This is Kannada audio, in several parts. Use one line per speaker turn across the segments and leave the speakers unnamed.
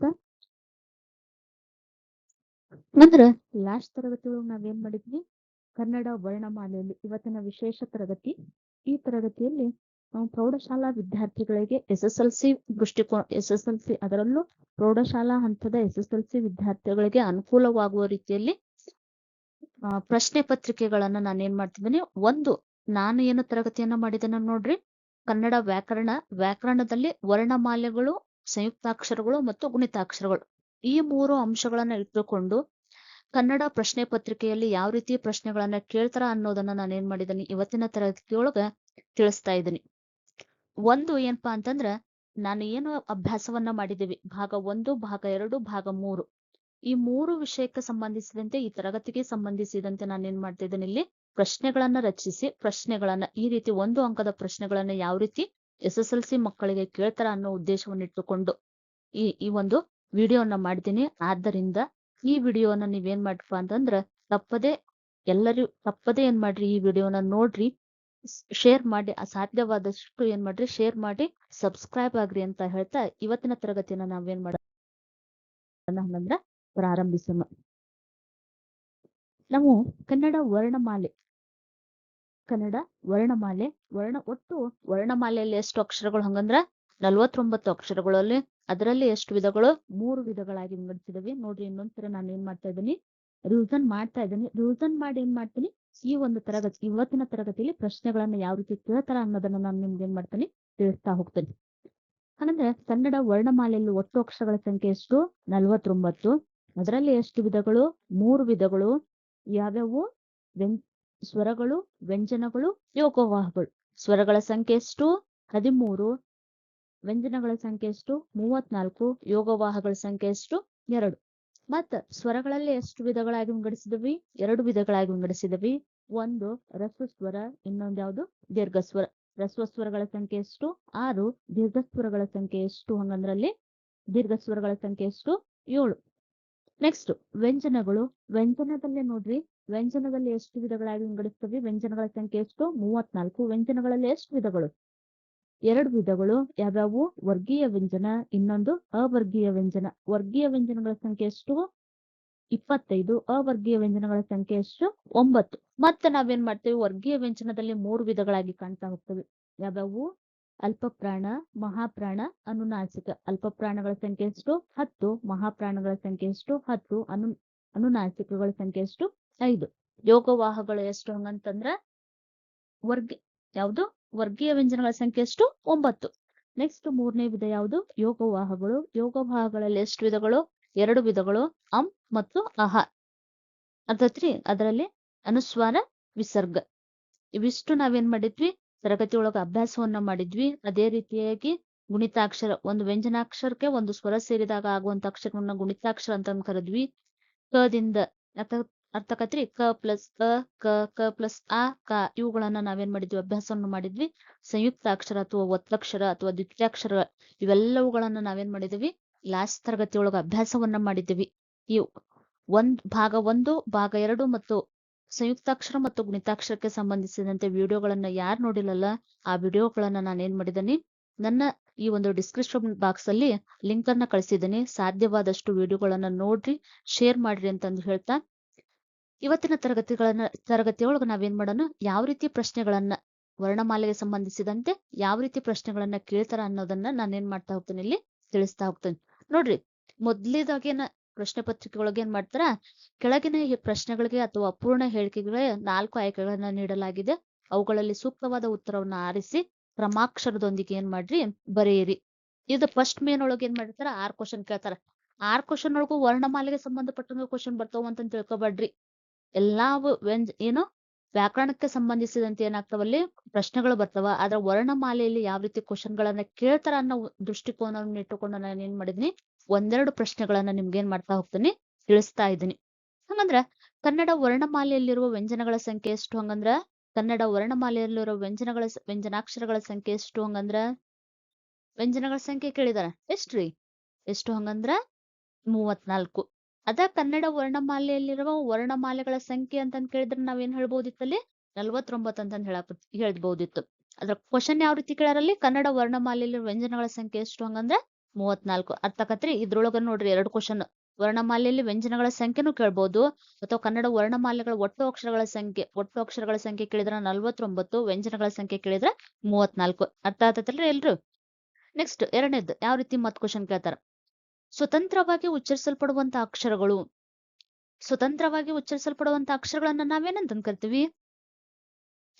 ಹೇಳ್ತಾ ನಂತರ ಲಾಸ್ಟ್ ತರಗತಿ ಒಳಗೆ ನಾವೇನ್ ಮಾಡಿದ್ವಿ? ಕನ್ನಡ ವರ್ಣಮಾಲೆಯಲ್ಲಿ ಇವತ್ತಿನ ವಿಶೇಷ ತರಗತಿ. ಈ ತರಗತಿಯಲ್ಲಿ ನಾವು ಪ್ರೌಢಶಾಲಾ ವಿದ್ಯಾರ್ಥಿಗಳಿಗೆ ಎಸ್ ಎಸ್ ಎಲ್ ಸಿ ದೃಷ್ಟಿಕೋನ ಎಸ್ ಎಸ್ ಎಲ್ ಸಿ ಅದರಲ್ಲೂ ಪ್ರೌಢಶಾಲಾ ಹಂತದ ಎಸ್ ಎಸ್ ಎಲ್ ಸಿ ವಿದ್ಯಾರ್ಥಿಗಳಿಗೆ ಅನುಕೂಲವಾಗುವ ರೀತಿಯಲ್ಲಿ ಪ್ರಶ್ನೆ ಪತ್ರಿಕೆಗಳನ್ನ ನಾನು ಏನ್ ಮಾಡ್ತಿದ್ದೀನಿ? ಒಂದು, ನಾನು ಏನು ತರಗತಿಯನ್ನ ಮಾಡಿದ್ದೇನೆ ನೋಡ್ರಿ. ಕನ್ನಡ ವ್ಯಾಕರಣ ವ್ಯಾಕರಣದಲ್ಲಿ ವರ್ಣಮಾಲೆಗಳು ಸಂಯುಕ್ತಾಕ್ಷರಗಳು ಮತ್ತು ಗುಣಿತಾಕ್ಷರಗಳು. ಈ ಮೂರು ಅಂಶಗಳನ್ನ ಇಟ್ಟುಕೊಂಡು ಕನ್ನಡ ಪ್ರಶ್ನೆ ಪತ್ರಿಕೆಯಲ್ಲಿ ಯಾವ ರೀತಿ ಪ್ರಶ್ನೆಗಳನ್ನ ಕೇಳ್ತಾರ ಅನ್ನೋದನ್ನ ನಾನು ಏನ್ ಮಾಡಿದ್ದೀನಿ, ಇವತ್ತಿನ ತರಗತಿಯೊಳಗ ತಿಳಿಸ್ತಾ ಇದ್ದೀನಿ. ಒಂದು ಏನಪ್ಪಾ ಅಂತಂದ್ರ, ನಾನು ಏನು ಅಭ್ಯಾಸವನ್ನ ಮಾಡಿದ್ದೀವಿ, ಭಾಗ ಒಂದು, ಭಾಗ ಎರಡು, ಭಾಗ ಮೂರು. ಈ ಮೂರು ವಿಷಯಕ್ಕೆ ಸಂಬಂಧಿಸಿದಂತೆ, ಈ ತರಗತಿಗೆ ಸಂಬಂಧಿಸಿದಂತೆ ನಾನು ಏನ್ ಮಾಡ್ತಾ ಇದ್ದೀನಿ, ಇಲ್ಲಿ ಪ್ರಶ್ನೆಗಳನ್ನ ರಚಿಸಿ, ಪ್ರಶ್ನೆಗಳನ್ನ, ಈ ರೀತಿ ಒಂದು ಅಂಕದ ಪ್ರಶ್ನೆಗಳನ್ನ ಯಾವ ರೀತಿ ಎಸ್ ಎಸ್ ಎಲ್ ಸಿ ಮಕ್ಕಳಿಗೆ ಕೇಳ್ತಾರ ಅನ್ನೋ ಉದ್ದೇಶವನ್ನ ಇಟ್ಟುಕೊಂಡು ಈ ಈ ಒಂದು ವಿಡಿಯೋನ ಮಾಡಿದ್ದೀನಿ. ಆದ್ದರಿಂದ ಈ ವಿಡಿಯೋನ ನೀವೇನ್ ಮಾಡ್ರಪ್ಪ ಅಂತಂದ್ರ ತಪ್ಪದೆ ಎಲ್ಲರೂ ತಪ್ಪದೆ ಏನ್ ಮಾಡ್ರಿ ಈ ವಿಡಿಯೋನ ನೋಡ್ರಿ, ಶೇರ್ ಮಾಡಿ ಸಾಧ್ಯವಾದಷ್ಟು ಏನ್ ಮಾಡ್ರಿ ಶೇರ್ ಮಾಡಿ, ಸಬ್ಸ್ಕ್ರೈಬ್ ಆಗ್ರಿ ಅಂತ ಹೇಳ್ತಾ ಇವತ್ತಿನ ತರಗತಿಯನ್ನ ನಾವೇನ್ ಹಂಗಂದ್ರ ಪ್ರಾರಂಭಿಸೋಣ. ನಾವು ಕನ್ನಡ ವರ್ಣಮಾಲೆ ಕನ್ನಡ ವರ್ಣಮಾಲೆ. ವರ್ಣ, ಒಟ್ಟು ವರ್ಣಮಾಲೆಯಲ್ಲಿ ಎಷ್ಟು ಅಕ್ಷರಗಳು? ಹಂಗಂದ್ರ ನಲ್ವತ್ತೊಂಬತ್ತು ಅಕ್ಷರಗಳಲ್ಲಿ ಅದರಲ್ಲಿ ಎಷ್ಟು ವಿಧಗಳು? ಮೂರು ವಿಧಗಳಾಗಿ ವಿಂಗಡಿಸಿದವಿ. ನೋಡ್ರಿ ಇನ್ನೊಂದ್ಸರ ನಾನು ಏನ್ ಮಾಡ್ತಾ ಇದ್ದೀನಿ? ರಿವಿಷನ್ ಮಾಡ್ತಾ ಇದ್ದೀನಿ. ರಿವಿಷನ್ ಮಾಡಿ ಏನ್ ಮಾಡ್ತೀನಿ? ಈ ಒಂದು ತರಗತಿ, ಇವತ್ತಿನ ತರಗತಿಯಲ್ಲಿ ಪ್ರಶ್ನೆಗಳನ್ನ ಯಾವ ರೀತಿ ಕೇಳ್ತಾರ ಅನ್ನೋದನ್ನ ನಾನು ನಿಮ್ಗೆ ಏನ್ ಮಾಡ್ತೀನಿ ತಿಳಿಸ್ತಾ ಹೋಗ್ತೀನಿ. ಹಾಗಂದ್ರೆ ಕನ್ನಡ ವರ್ಣಮಾಲೆಯಲ್ಲಿ ಒಟ್ಟು ಅಕ್ಷರಗಳ ಸಂಖ್ಯೆ ಎಷ್ಟು? ನಲ್ವತ್ತೊಂಬತ್ತು. ಅದರಲ್ಲಿ ಎಷ್ಟು ವಿಧಗಳು? ಮೂರು ವಿಧಗಳು. ಯಾವ್ಯಾವು? ವ್ಯಂ ಸ್ವರಗಳು, ವ್ಯಂಜನಗಳು ಯೋಗವಾಹಗಳು ಸ್ವರಗಳ ಸಂಖ್ಯೆ ಎಷ್ಟು? ಹದಿಮೂರು. ವ್ಯಂಜನಗಳ ಸಂಖ್ಯೆ ಎಷ್ಟು? ಮೂವತ್ನಾಲ್ಕು. ಯೋಗವಾಹಗಳ ಸಂಖ್ಯೆ ಎಷ್ಟು? ಎರಡು. ಮತ್ತ ಸ್ವರಗಳಲ್ಲಿ ಎಷ್ಟು ವಿಧಗಳಾಗಿ ವಿಂಗಡಿಸಿದವಿ? ಎರಡು ವಿಧಗಳಾಗಿ ವಿಂಗಡಿಸಿದವಿ. ಒಂದು ರಸ್ವ ಸ್ವರ ಇನ್ನೊಂದು ಯಾವುದು? ದೀರ್ಘ ಸ್ವರ ರಸ್ವ ಸ್ವರಗಳ ಸಂಖ್ಯೆ ಎಷ್ಟು? ಆರು. ದೀರ್ಘ ಸ್ವರಗಳ ಸಂಖ್ಯೆ ಎಷ್ಟು? ಹಂಗಂದ್ರಲ್ಲಿ ದೀರ್ಘ ಸ್ವರಗಳ ಸಂಖ್ಯೆ ಎಷ್ಟು? ಏಳು. ನೆಕ್ಸ್ಟ್ ವ್ಯಂಜನಗಳು. ವ್ಯಂಜನದಲ್ಲೇ ನೋಡ್ರಿ, ವ್ಯಂಜನದಲ್ಲಿ ಎಷ್ಟು ವಿಧಗಳಾಗಿ ವಿಂಗಡಿಸ್ತವೆ? ವ್ಯಂಜನಗಳ ಸಂಖ್ಯೆ ಎಷ್ಟು? ಮೂವತ್ನಾಲ್ಕು. ವ್ಯಂಜನಗಳಲ್ಲಿ ಎಷ್ಟು ವಿಧಗಳು? ಎರಡು ವಿಧಗಳು. ಯಾವ್ಯಾವು? ವರ್ಗೀಯ ವ್ಯಂಜನ, ಇನ್ನೊಂದು ಅವರ್ಗೀಯ ವ್ಯಂಜನ. ವರ್ಗೀಯ ವ್ಯಂಜನಗಳ ಸಂಖ್ಯೆ ಎಷ್ಟು? ಇಪ್ಪತ್ತೈದು. ಅವರ್ಗೀಯ ವ್ಯಂಜನಗಳ ಸಂಖ್ಯೆ ಎಷ್ಟು? ಒಂಬತ್ತು. ಮತ್ತೆ ನಾವೇನ್ ಮಾಡ್ತೇವೆ? ವರ್ಗೀಯ ವ್ಯಂಜನದಲ್ಲಿ ಮೂರು ವಿಧಗಳಾಗಿ ಕಾಣ್ತಾ ಹೋಗ್ತವೆ. ಯಾವ್ಯಾವು? ಅಲ್ಪಪ್ರಾಣ, ಮಹಾಪ್ರಾಣ, ಅನುನಾಸಿಕ. ಅಲ್ಪಪ್ರಾಣಗಳ ಸಂಖ್ಯೆ ಎಷ್ಟು? ಹತ್ತು. ಮಹಾಪ್ರಾಣಗಳ ಸಂಖ್ಯೆ ಎಷ್ಟು? ಹತ್ತು. ಅನು, ಅನುನಾಸಿಕಗಳ ಸಂಖ್ಯೆ ಎಷ್ಟು? ಐದು. ಯೋಗವಾಹಗಳು ಎಷ್ಟು ಹಂಗಂತಂದ್ರ ವರ್ಗ, ಯಾವುದು? ವರ್ಗೀಯ ವ್ಯಂಜನಗಳ ಸಂಖ್ಯೆ ಎಷ್ಟು? ಒಂಬತ್ತು. ನೆಕ್ಸ್ಟ್ ಮೂರನೇ ವಿಧ ಯಾವುದು? ಯೋಗವಾಹಗಳು. ಯೋಗವಾಹಗಳಲ್ಲಿ ಎಷ್ಟು ವಿಧಗಳು? ಎರಡು ವಿಧಗಳು. ಅಂ ಮತ್ತು ಅಹ. ಅರ್ಥತ್ರಿ ಅದರಲ್ಲಿ ಅನುಸ್ವಾರ, ವಿಸರ್ಗ. ಇವಿಷ್ಟು ನಾವೇನ್ ಮಾಡಿದ್ವಿ? ತರಗತಿ ಅಭ್ಯಾಸವನ್ನ ಮಾಡಿದ್ವಿ. ಅದೇ ರೀತಿಯಾಗಿ ಗುಣಿತಾಕ್ಷರ, ಒಂದು ವ್ಯಂಜನಾಕ್ಷರಕ್ಕೆ ಒಂದು ಸ್ವರ ಸೇರಿದಾಗ ಆಗುವಂತ ಅಕ್ಷರಗಳನ್ನ ಗುಣಿತಾಕ್ಷರ ಅಂತ ಕರೆದ್ವಿ. ಕದಿಂದ ಅರ್ಥ ಅರ್ಥಕತ್ರಿ ಕ ಪ್ಲಸ್ ಅ ಕ ಕ ಪ್ಲಸ್ ಆ, ಕ ಇವುಗಳನ್ನ ನಾವೇನ್ ಮಾಡಿದ್ವಿ? ಅಭ್ಯಾಸವನ್ನು ಮಾಡಿದ್ವಿ. ಸಂಯುಕ್ತಾಕ್ಷರ ಅಥವಾ ಒತ್ತಕ್ಷರ ಅಥವಾ ದ್ವಿತೀಯಾಕ್ಷರ ಇವೆಲ್ಲವುಗಳನ್ನ ನಾವೇನ್ ಮಾಡಿದ್ವಿ? ಲಾಸ್ಟ್ ತರಗತಿಯೊಳಗ ಅಭ್ಯಾಸವನ್ನ ಮಾಡಿದ್ವಿ. ಈ ಒಂದ್ ಭಾಗ ಒಂದು, ಭಾಗ ಎರಡು ಮತ್ತು ಸಂಯುಕ್ತಾಕ್ಷರ ಮತ್ತು ಗುಣಿತಾಕ್ಷರಕ್ಕೆ ಸಂಬಂಧಿಸಿದಂತೆ ವಿಡಿಯೋಗಳನ್ನ ಯಾರು ನೋಡಿಲ್ಲಲ್ಲ, ಆ ವಿಡಿಯೋಗಳನ್ನ ನಾನು ಏನ್ ಮಾಡಿದ್ದೀನಿ ನನ್ನ ಈ ಒಂದು ಡಿಸ್ಕ್ರಿಪ್ಷನ್ ಬಾಕ್ಸ್ ಅಲ್ಲಿ ಲಿಂಕ್ ಅನ್ನ ಕಳಿಸಿದ್ದೀನಿ ಸಾಧ್ಯವಾದಷ್ಟು ವಿಡಿಯೋಗಳನ್ನ ನೋಡ್ರಿ ಶೇರ್ ಮಾಡ್ರಿ ಅಂತಂದು ಹೇಳ್ತಾ, ಇವತ್ತಿನ ತರಗತಿಗಳನ್ನ, ತರಗತಿಯೊಳಗೆ ನಾವೇನ್ ಮಾಡೋಣ, ಯಾವ ರೀತಿ ಪ್ರಶ್ನೆಗಳನ್ನ ವರ್ಣಮಾಲೆಗೆ ಸಂಬಂಧಿಸಿದಂತೆ ಯಾವ ರೀತಿ ಪ್ರಶ್ನೆಗಳನ್ನ ಕೇಳ್ತಾರ ಅನ್ನೋದನ್ನ ನಾನೇನ್ ಮಾಡ್ತಾ ಹೋಗ್ತೇನೆ ಇಲ್ಲಿ ತಿಳಿಸ್ತಾ ಹೋಗ್ತೇನೆ. ನೋಡ್ರಿ, ಮೊದ್ಲೇದಾಗೇನ ಪ್ರಶ್ನೆ ಪತ್ರಿಕೆ ಒಳಗೆ ಏನ್ ಮಾಡ್ತಾರ? ಕೆಳಗಿನ ಪ್ರಶ್ನೆಗಳಿಗೆ ಅಥವಾ ಅಪೂರ್ಣ ಹೇಳಿಕೆಗಳಿಗೆ ನಾಲ್ಕು ಆಯ್ಕೆಗಳನ್ನ ನೀಡಲಾಗಿದೆ. ಅವುಗಳಲ್ಲಿ ಸೂಕ್ತವಾದ ಉತ್ತರವನ್ನ ಆರಿಸಿ, ಕ್ರಮಾಕ್ಷರದೊಂದಿಗೆ ಏನ್ ಮಾಡ್ರಿ? ಬರೆಯಿರಿ. ಇದು ಫಸ್ಟ್ ಮೇನ್ ಒಳಗೆ ಏನ್ ಮಾಡಿರ್ತಾರ? ಆರ್ ಕ್ವಶನ್ ಕೇಳ್ತಾರ. ಆರ್ ಕ್ವಶನ್ ಒಳಗೂ ವರ್ಣಮಾಲೆಗೆ ಸಂಬಂಧಪಟ್ಟಂಗ ಕ್ವಶನ್ ಬರ್ತಾವ ಅಂತ ತಿಳ್ಕೊಬೇಡ್ರಿ ಎಲ್ಲಾ ಏನು? ವ್ಯಾಕರಣಕ್ಕೆ ಸಂಬಂಧಿಸಿದಂತೆ ಏನಾಗ್ತಾವಲ್ಲಿ ಪ್ರಶ್ನೆಗಳು ಬರ್ತಾವ. ಆದ್ರ ವರ್ಣಮಾಲೆಯಲ್ಲಿ ಯಾವ ರೀತಿ ಕ್ವಶನ್ ಗಳನ್ನ ಕೇಳ್ತಾರ ಅನ್ನೋ ದೃಷ್ಟಿಕೋನವನ್ನು ಇಟ್ಟುಕೊಂಡು ನಾನು ಏನ್ ಮಾಡಿದೀನಿ? ಒಂದೆರಡು ಪ್ರಶ್ನೆಗಳನ್ನ ನಿಮ್ಗೆ ಏನ್ ಮಾಡ್ತಾ ಹೋಗ್ತೀನಿ, ತಿಳಿಸ್ತಾ ಇದ್ದೀನಿ. ಹಂಗಂದ್ರ, ಕನ್ನಡ ವರ್ಣಮಾಲೆಯಲ್ಲಿರುವ ವ್ಯಂಜನಗಳ ಸಂಖ್ಯೆ ಎಷ್ಟು ಹಂಗಂದ್ರ? ಕನ್ನಡ ವರ್ಣಮಾಲೆಯಲ್ಲಿರುವ ವ್ಯಂಜನಗಳ ವ್ಯಂಜನಾಕ್ಷರಗಳ ಸಂಖ್ಯೆ ಎಷ್ಟು ಹಂಗಂದ್ರ? ವ್ಯಂಜನಗಳ ಸಂಖ್ಯೆ ಕೇಳಿದಾರ ಎಷ್ಟ್ರಿ ಎಷ್ಟು ಹಂಗಂದ್ರ? ಮೂವತ್ನಾಲ್ಕು. ಅದ ಕನ್ನಡ ವರ್ಣಮಾಲೆಯಲ್ಲಿರುವ ವರ್ಣಮಾಲೆಗಳ ಸಂಖ್ಯೆ ಅಂತಂದ್ ಕೇಳಿದ್ರೆ ನಾವೇನ್ ಹೇಳ್ಬೋದಿತ್ತಲ್ಲಿ? ನಲ್ವತ್ತೊಂಬತ್ತು ಅಂತಂದ್ ಹೇಳಕ್, ಹೇಳ್ಬೋದಿತ್ತು. ಅದ್ರ ಕ್ವಶನ್ ಯಾವ ರೀತಿ ಕೇಳಾರಲ್ಲಿ ಕನ್ನಡ ವರ್ಣಮಾಲೆಯಲ್ಲಿ ವ್ಯಂಜನಗಳ ಸಂಖ್ಯೆ ಎಷ್ಟು ಹಂಗಂದ್ರೆ? ಮೂವತ್ನಾಲ್ಕು. ಅರ್ಥ ಆಕತ್ರಿ ಇದ್ರೊಳಗ ನೋಡ್ರಿ ಎರಡು ಕ್ವಶನ್ ವರ್ಣಮಾಲೆಯಲ್ಲಿ ವ್ಯಂಜನಗಳ ಸಂಖ್ಯೆನೂ ಕೇಳ್ಬೋದು. ಅಥವಾ ಕನ್ನಡ ವರ್ಣಮಾಲೆಗಳ ಒಟ್ಟು ಅಕ್ಷರಗಳ ಸಂಖ್ಯೆ, ಒಟ್ಟು ಅಕ್ಷರಗಳ ಸಂಖ್ಯೆ ಕೇಳಿದ್ರ ನಲ್ವತ್ತೊಂಬತ್ತು, ವ್ಯಂಜನಗಳ ಸಂಖ್ಯೆ ಕೇಳಿದ್ರ ಮೂವತ್ನಾಲ್ಕು. ಅರ್ಥ ಆತೈತಲ್ರಿ ಎಲ್ರು? ನೆಕ್ಸ್ಟ್ ಎರಡನೇದ್, ಯಾವ ರೀತಿ ಮತ್ ಕ್ವಶನ್ ಕೇಳ್ತಾರ? ಸ್ವತಂತ್ರವಾಗಿ ಉಚ್ಚರಿಸಲ್ಪಡುವಂತ ಅಕ್ಷರಗಳು. ಸ್ವತಂತ್ರವಾಗಿ ಉಚ್ಚರಿಸಲ್ಪಡುವಂತ ಅಕ್ಷರಗಳನ್ನ ನಾವೇನಂತ ಕರಿತೀವಿ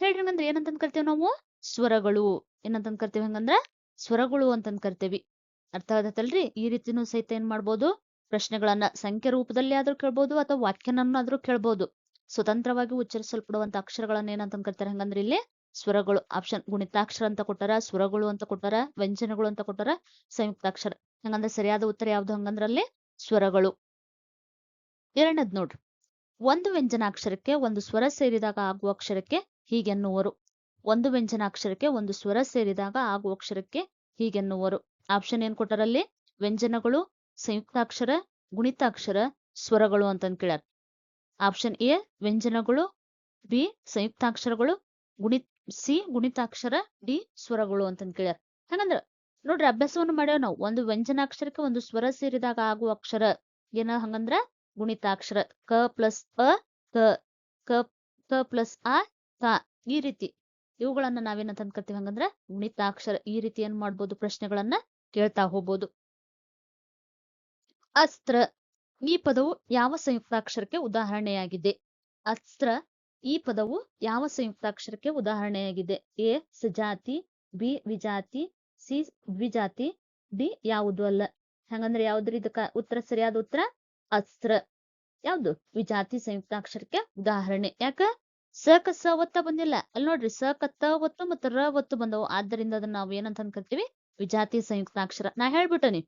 ಹೇಳ್ರಿ ಹಂಗಂದ್ರೆ ಏನಂತ ಕರಿತೀವಿ ನಾವು? ಸ್ವರಗಳು. ಏನಂತ ಕರಿತೀವಿ ಹಂಗಂದ್ರ? ಸ್ವರಗಳು ಅಂತಂದ್ ಕರಿತೀವಿ ಅರ್ಥ ಆಗತ್ತಲ್ರಿ? ಈ ರೀತಿನೂ ಸಹಿತ ಏನ್ ಮಾಡ್ಬೋದು? ಪ್ರಶ್ನೆಗಳನ್ನ ಸಂಖ್ಯೆ ರೂಪದಲ್ಲಿ ಆದ್ರೂ ಕೇಳ್ಬೋದು ಅಥವಾ ವಾಕ್ಯನನ್ನಾದ್ರೂ ಕೇಳ್ಬೋದು. ಸ್ವತಂತ್ರವಾಗಿ ಉಚ್ಚರಿಸಲ್ಪಡುವಂತ ಅಕ್ಷರಗಳನ್ನ ಏನಂತ ಕರಿತಾರೆ ಹಂಗಂದ್ರೆ ಇಲ್ಲಿ ಸ್ವರಗಳು ಆಪ್ಷನ್ ಗುಣಿತಾಕ್ಷರ ಅಂತ ಕೊಟ್ಟಾರ, ಸ್ವರಗಳು ಅಂತ ಕೊಟ್ಟಾರ, ವ್ಯಂಜನಗಳು ಅಂತ ಕೊಟ್ಟಾರ, ಸಂಯುಕ್ತಾಕ್ಷರ. ಹಂಗಂದ್ರೆ ಸರಿಯಾದ ಉತ್ತರ ಯಾವ್ದು ಹಂಗಂದ್ರ ಅಲ್ಲಿ ಸ್ವರಗಳು. ಎರಡನೇದ್ ನೋಡ್ರಿ. ಒಂದು ವ್ಯಂಜನಾಕ್ಷರಕ್ಕೆ ಒಂದು ಸ್ವರ ಸೇರಿದಾಗ ಆಗುವ ಅಕ್ಷರಕ್ಕೆ ಹೀಗೆನ್ನುವರು. ಒಂದು ವ್ಯಂಜನಾಕ್ಷರಕ್ಕೆ ಒಂದು ಸ್ವರ ಸೇರಿದಾಗ ಆಗುವ ಅಕ್ಷರಕ್ಕೆ ಹೀಗೆನ್ನುವರು. ಆಪ್ಷನ್ ಏನ್ ಕೊಟ್ಟಾರಲ್ಲಿ? ವ್ಯಂಜನಗಳು, ಸಂಯುಕ್ತಾಕ್ಷರ, ಗುಣಿತಾಕ್ಷರ, ಸ್ವರಗಳು ಅಂತಂದ್ ಕೇಳ್ಯಾರ. ಆಪ್ಷನ್ ಎ ವ್ಯಂಜನಗಳು ಬಿ ಸಂಯುಕ್ತಾಕ್ಷರಗಳು, ಗುಣಿ ಸಿ ಗುಣಿತಾಕ್ಷರ ಡಿ ಸ್ವರಗಳು ಅಂತಂದ್ ಕೇಳ್ಯಾರ. ಹಂಗಂದ್ರ, ನೋಡ್ರಿ ಅಭ್ಯಾಸವನ್ನು ಮಾಡ್ಯಾವ ನಾವು. ಒಂದು ವ್ಯಂಜನಾಕ್ಷರಕ್ಕೆ ಒಂದು ಸ್ವರ ಸೇರಿದಾಗ ಆಗುವ ಅಕ್ಷರ ಏನ ಹಂಗಂದ್ರ? ಗುಣಿತಾಕ್ಷರ. ಕ ಪ್ಲಸ್ ಅ ಕ ಕ ಕ ಪ್ಲಸ್ ಆ ಕ ಈ ರೀತಿ. ಇವುಗಳನ್ನ ನಾವೇನಂತ ಅನ್ಕರ್ತೀವಿ ಹಂಗಂದ್ರ? ಗುಣಿತಾಕ್ಷರ. ಈ ರೀತಿ ಏನ್ ಮಾಡ್ಬೋದು ಪ್ರಶ್ನೆಗಳನ್ನ? ಕೇಳ್ತಾ ಹೋಗ್ಬೋದು. ಅಸ್ತ್ರ ಈ ಪದವು ಯಾವ ಸಂಯುಕ್ತಾಕ್ಷರಕ್ಕೆ ಉದಾಹರಣೆಯಾಗಿದೆ? ಅಸ್ತ್ರ ಈ ಪದವು ಯಾವ ಸಂಯುಕ್ತಾಕ್ಷರಕ್ಕೆ ಉದಾಹರಣೆಯಾಗಿದೆ? ಎ ಸಜಾತಿ, ಬಿ ವಿಜಾತಿ, ಸಿ ದ್ವಿಜಾತಿ, ಡಿ ಯಾವುದು ಅಲ್ಲ. ಹಂಗಂದ್ರೆ ಯಾವ್ದ್ರಿ ಇದಕ್ಕ ಉತ್ತರ ಸರಿಯಾದ ಉತ್ತರ? ಅಸ್ತ್ರ. ಯಾವ್ದು? ವಿಜಾತಿ ಸಂಯುಕ್ತಾಕ್ಷರಕ್ಕೆ ಉದಾಹರಣೆ. ಯಾಕ? ಸ ಕ ಸ ಒತ್ತ ಬಂದಿಲ್ಲ. ಅಲ್ಲಿ ನೋಡ್ರಿ ಸ ಕ ತ ಒತ್ತು ಮತ್ತು ರ ಒತ್ತು ಬಂದವು. ಆದ್ದರಿಂದ ಅದನ್ನ ನಾವು ಏನಂತ ಅನ್ಕರ್ತೀವಿ ವಿಜಾತಿ ಸಂಯುಕ್ತಾಕ್ಷರ. ನಾ ಹೇಳ್ಬಿಟ್ಟನಿ,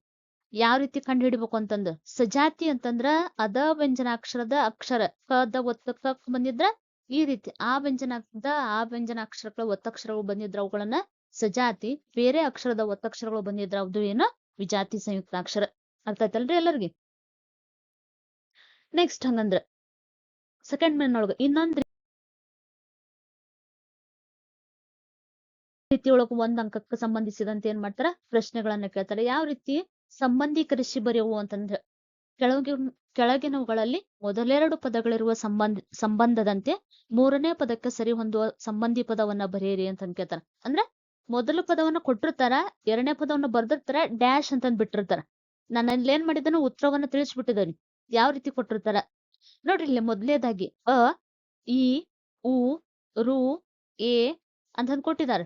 ಯಾವ ರೀತಿ ಕಂಡು ಹಿಡಿಬೇಕು ಅಂತಂದು. ಸಜಾತಿ ಅಂತಂದ್ರ ಅದ ವ್ಯಂಜನಾಕ್ಷರದ ಅಕ್ಷರ. ಕದ ಒತ್ತ ಬಂದಿದ್ರ ಈ ರೀತಿ. ಆ ವ್ಯಂಜನದ ಆ ವ್ಯಂಜನಾಕ್ಷರಗಳ ಒತ್ತಕ್ಷರಗಳು ಬಂದಿದ್ರ ಅವುಗಳನ್ನ ಸಜಾತಿ. ಬೇರೆ ಅಕ್ಷರದ ಒತ್ತಕ್ಷರಗಳು ಬಂದಿದ್ರ ಅದು ಏನು? ವಿಜಾತಿ ಸಂಯುಕ್ತಾಕ್ಷರ. ಅರ್ಥ ಆಯ್ತಲ್ರಿ ಎಲ್ಲರಿಗೆ? ನೆಕ್ಸ್ಟ್ ಹಂಗಂದ್ರ ಸೆಕೆಂಡ್ ಮೇನೊಳಗ ಇನ್ನೊಂದ್ ರೀತಿಯೊಳಗ ಒಂದ್ ಅಂಕಕ್ಕೆ ಸಂಬಂಧಿಸಿದಂತೆ ಏನ್ ಮಾಡ್ತಾರ? ಪ್ರಶ್ನೆಗಳನ್ನ ಕೇಳ್ತಾರೆ. ಯಾವ ರೀತಿ ಸಂಬಂಧೀಕರಿಸಿ ಬರೆಯುವು ಅಂತಂದ್ರ ಕೆಳಗಿನ ಕೆಳಗಿನವುಗಳಲ್ಲಿ ಮೊದಲೆರಡು ಪದಗಳಿರುವ ಸಂಬಂಧ, ಸಂಬಂಧದಂತೆ ಮೂರನೇ ಪದಕ್ಕೆ ಸರಿ ಹೊಂದುವ ಸಂಬಂಧಿ ಪದವನ್ನ ಬರೆಯಿರಿ ಅಂತ ಕೇಳ್ತಾರ. ಅಂದ್ರೆ ಮೊದಲ ಪದವನ್ನ ಕೊಟ್ಟಿರ್ತಾರ, ಎರಡನೇ ಪದವನ್ನ ಬರ್ದಿರ್ತಾರ, ಡ್ಯಾಶ್ ಅಂತಂದ್ ಬಿಟ್ಟಿರ್ತಾರ. ನಾನು ಅಲ್ಲಿ ಏನ್ ಮಾಡಿದನು ಉತ್ತರವನ್ನ ತಿಳಿಸ್ಬಿಟ್ಟಿದ್ದೇನೆ. ಯಾವ ರೀತಿ ಕೊಟ್ಟಿರ್ತಾರ? ನೋಡ್ರಿ ಇಲ್ಲಿ ಮೊದಲೇದಾಗಿ ಅ, ಇ, ಉ, ರು, ಎ ಅಂತಂದ್ ಕೊಟ್ಟಿದ್ದಾರೆ.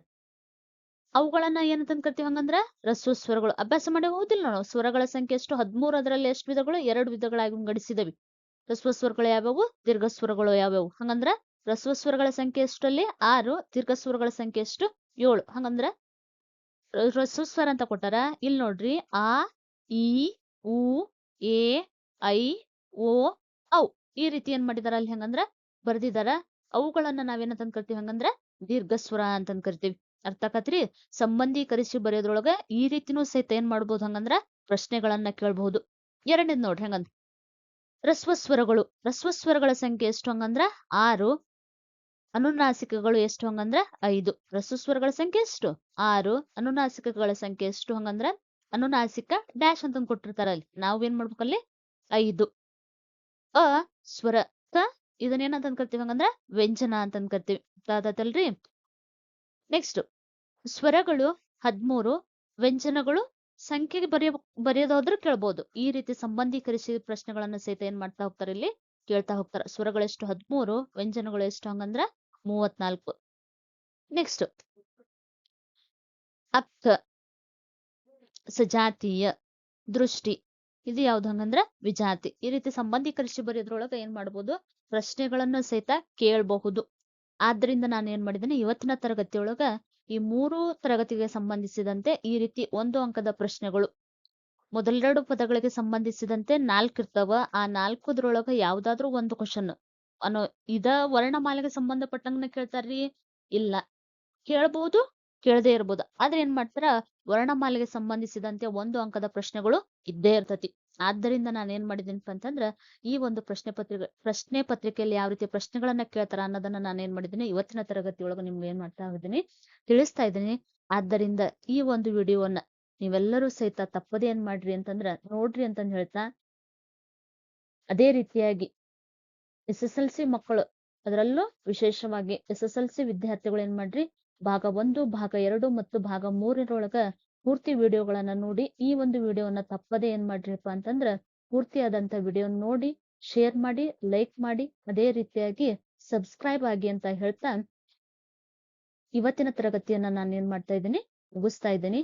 ಅವುಗಳನ್ನ ಏನಂತ ಕರಿತೀವಿ ಹಂಗಂದ್ರ ರಸ್ವ ಸ್ವರಗಳು. ಅಭ್ಯಾಸ ಮಾಡಿ ಹೋಗುದಿಲ್ಲ ನಾವು ಸ್ವರಗಳ ಸಂಖ್ಯೆ ಎಷ್ಟು? ಹದ್ಮೂರು ಅದರಲ್ಲಿ ಎಷ್ಟು ವಿಧಗಳು? ಎರಡು ವಿಧಗಳಾಗಿ ವಿಂಗಡಿಸಿದವಿ. ರಸ್ವ ಸ್ವರಗಳು ಯಾವ್ಯಾವು? ದೀರ್ಘ ಸ್ವರಗಳು ಯಾವ್ಯಾವು? ಹಂಗಂದ್ರ ರಸ್ವ ಸ್ವರಗಳ ಸಂಖ್ಯೆ ಎಷ್ಟಲ್ಲಿ? ಆರು. ದೀರ್ಘ ಸ್ವರಗಳ ಸಂಖ್ಯೆ ಎಷ್ಟು? ಏಳು. ಹಂಗಂದ್ರ ರಸ್ವ ಸ್ವರ ಅಂತ ಕೊಟ್ಟಾರ. ಇಲ್ಲಿ ನೋಡ್ರಿ. ಆ ಇ ಉ, ಎ, ಐ, ಓ, ಔ. ಈ ರೀತಿ ಏನ್ ಮಾಡಿದಾರ ಅಲ್ಲಿ ಹಂಗಂದ್ರ ಬರ್ದಿದಾರ. ಅವುಗಳನ್ನ ನಾವೇನಂತ ಕರಿತೀವಿ ಹಂಗಂದ್ರ ದೀರ್ಘ ಸ್ವರ ಅಂತಂದ್ ಕರಿತೀವಿ. ಅರ್ಥ ಆಕತ್ರಿ ಸಂಬಂಧೀಕರಿಸಿ ಬರೆಯೋದ್ರೊಳಗ ಈ ರೀತಿನೂ ಸಹಿತ ಏನ್ ಮಾಡ್ಬೋದು ಹಂಗಂದ್ರ ಪ್ರಶ್ನೆಗಳನ್ನ ಕೇಳಬಹುದು. ಎರಡನೇದ್ ನೋಡ್ರಿ ಹಂಗಂದ್ರ. ರಸ್ವಸ್ವರಗಳು. ರಸ್ವಸ್ವರಗಳ ಸಂಖ್ಯೆ ಎಷ್ಟು ಹಂಗಂದ್ರ? ಆರು. ಅನುನಾಸಿಕಗಳು ಎಷ್ಟು ಹಂಗಂದ್ರ? ಐದು. ರಸ್ವಸ್ವರಗಳ ಸಂಖ್ಯೆ ಎಷ್ಟು? ಆರು. ಅನುನಾಸಿಕಗಳ ಸಂಖ್ಯೆ ಎಷ್ಟು ಹಂಗಂದ್ರ? ಅನುನಾಸಿಕ ಡ್ಯಾಶ್ ಅಂತ ಕೊಟ್ಟಿರ್ತಾರ ಅಲ್ಲಿ. ನಾವೇನ್ ಮಾಡ್ಬೇಕಲ್ಲಿ? ಐದು. ಅ, ಸ್ವರ. ಇದನ್ನೇನಂತ ಕರಿತೀವಿ ಹಂಗಂದ್ರ? ವ್ಯಂಜನ ಅಂತ ಕರ್ತೀವಿ. ತಲ್ರಿ ನೆಕ್ಸ್ಟ್. ಸ್ವರಗಳು ಹದಿಮೂರು, ವ್ಯಂಜನಗಳು ಸಂಖ್ಯೆಗೆ ಬರೆಯ, ಬರೆಯೋದಾದ್ರೂ ಕೇಳ್ಬೋದು. ಈ ರೀತಿ ಸಂಬಂಧೀಕರಿಸಿ ಪ್ರಶ್ನೆಗಳನ್ನ ಸಹಿತ ಏನ್ ಮಾಡ್ತಾ ಹೋಗ್ತಾರೆ ಇಲ್ಲಿ? ಕೇಳ್ತಾ ಹೋಗ್ತಾರೆ. ಸ್ವರಗಳೆಷ್ಟು ಹದಿಮೂರು, ವ್ಯಂಜನಗಳು ಎಷ್ಟು ಹಂಗಂದ್ರ ಮೂವತ್ನಾಲ್ಕು. ನೆಕ್ಸ್ಟ್ ಅಕ್ಕ ಸಜಾತೀಯ, ದೃಷ್ಟಿ. ಇದು ಯಾವ್ದು ಹಂಗಂದ್ರ? ವಿಜಾತಿ. ಈ ರೀತಿ ಸಂಬಂಧೀಕರಿಸಿ ಬರೆಯೋದ್ರೊಳಗ ಏನ್ ಮಾಡ್ಬೋದು? ಪ್ರಶ್ನೆಗಳನ್ನ ಸಹಿತ ಕೇಳಬಹುದು. ಆದ್ರಿಂದ ನಾನು ಏನ್ ಮಾಡಿದ್ದೇನೆ? ಇವತ್ತಿನ ತರಗತಿಯೊಳಗ ಈ ಮೂರು ತರಗತಿಗೆ ಸಂಬಂಧಿಸಿದಂತೆ ಈ ರೀತಿ ಒಂದು ಅಂಕದ ಪ್ರಶ್ನೆಗಳು. ಮೊದಲೆರಡು ಪದಗಳಿಗೆ ಸಂಬಂಧಿಸಿದಂತೆ ನಾಲ್ಕು ಇರ್ತಾವ. ಆ ನಾಲ್ಕುದ್ರೊಳಗ ಯಾವ್ದಾದ್ರು ಒಂದು ಕ್ವಶನ್ ಅನ್ನೋ ಇದ ವರ್ಣಮಾಲೆಗೆ ಸಂಬಂಧಪಟ್ಟಂಗನ ಕೇಳ್ತಾರ್ರಿ? ಇಲ್ಲ. ಕೇಳ್ಬಹುದು ಕೇಳದೆ ಇರ್ಬೋದು. ಆದ್ರೆ ಏನ್ ಮಾಡ್ತಾರ? ವರ್ಣಮಾಲೆಗೆ ಸಂಬಂಧಿಸಿದಂತೆ ಒಂದು ಅಂಕದ ಪ್ರಶ್ನೆಗಳು ಇದ್ದೇ ಇರ್ತತಿ. ಆದ್ದರಿಂದ ನಾನು ಏನ್ ಮಾಡಿದ್ದೀನಪ್ಪ ಅಂತಂದ್ರ, ಈ ಒಂದು ಪ್ರಶ್ನೆ ಪತ್ರಿಕೆ, ಪ್ರಶ್ನೆ ಪತ್ರಿಕೆಯಲ್ಲಿ ಯಾವ ರೀತಿ ಪ್ರಶ್ನೆಗಳನ್ನ ಕೇಳ್ತಾರ ಅನ್ನೋದನ್ನ ನಾನು ಏನ್ ಮಾಡಿದ್ದೀನಿ, ಇವತ್ತಿನ ತರಗತಿ ಒಳಗ ನಿಮ್ಗೆ ಏನ್ ಮಾಡ್ತಾ ಇದ್ದೀನಿ ತಿಳಿಸ್ತಾ ಇದ್ದೀನಿ. ಆದ್ದರಿಂದ ಈ ಒಂದು ವಿಡಿಯೋವನ್ನ ನೀವೆಲ್ಲರೂ ಸಹಿತ ತಪ್ಪದೇ ಏನ್ ಮಾಡ್ರಿ ಅಂತಂದ್ರ, ನೋಡ್ರಿ ಅಂತಂದ್ ಹೇಳ್ತಾ, ಅದೇ ರೀತಿಯಾಗಿ ಎಸ್ ಎಸ್ ಎಲ್ ಸಿ ಮಕ್ಕಳು, ಅದರಲ್ಲೂ ವಿಶೇಷವಾಗಿ ಎಸ್ ಎಸ್ ಎಲ್ ಸಿ ವಿದ್ಯಾರ್ಥಿಗಳು ಏನ್ ಮಾಡ್ರಿ, ಭಾಗ ಒಂದು, ಭಾಗ ಎರಡು ಮತ್ತು ಭಾಗ ಮೂರರೊಳಗ ಪೂರ್ತಿ ವಿಡಿಯೋಗಳನ್ನ ನೋಡಿ, ಈ ಒಂದು ವಿಡಿಯೋವನ್ನ ತಪ್ಪದೇ ಏನ್ ಮಾಡ್ರಿಪ್ಪ ಅಂತಂದ್ರ, ಪೂರ್ತಿಯಾದಂತ ವಿಡಿಯೋ ನೋಡಿ, ಶೇರ್ ಮಾಡಿ, ಲೈಕ್ ಮಾಡಿ, ಅದೇ ರೀತಿಯಾಗಿ ಸಬ್ಸ್ಕ್ರೈಬ್ ಆಗಿ ಅಂತ ಹೇಳ್ತಾ, ಇವತ್ತಿನ ತರಗತಿಯನ್ನ ನಾನು ಏನ್ ಮಾಡ್ತಾ ಇದ್ದೀನಿ, ಮುಗಿಸ್ತಾ ಇದ್ದೀನಿ.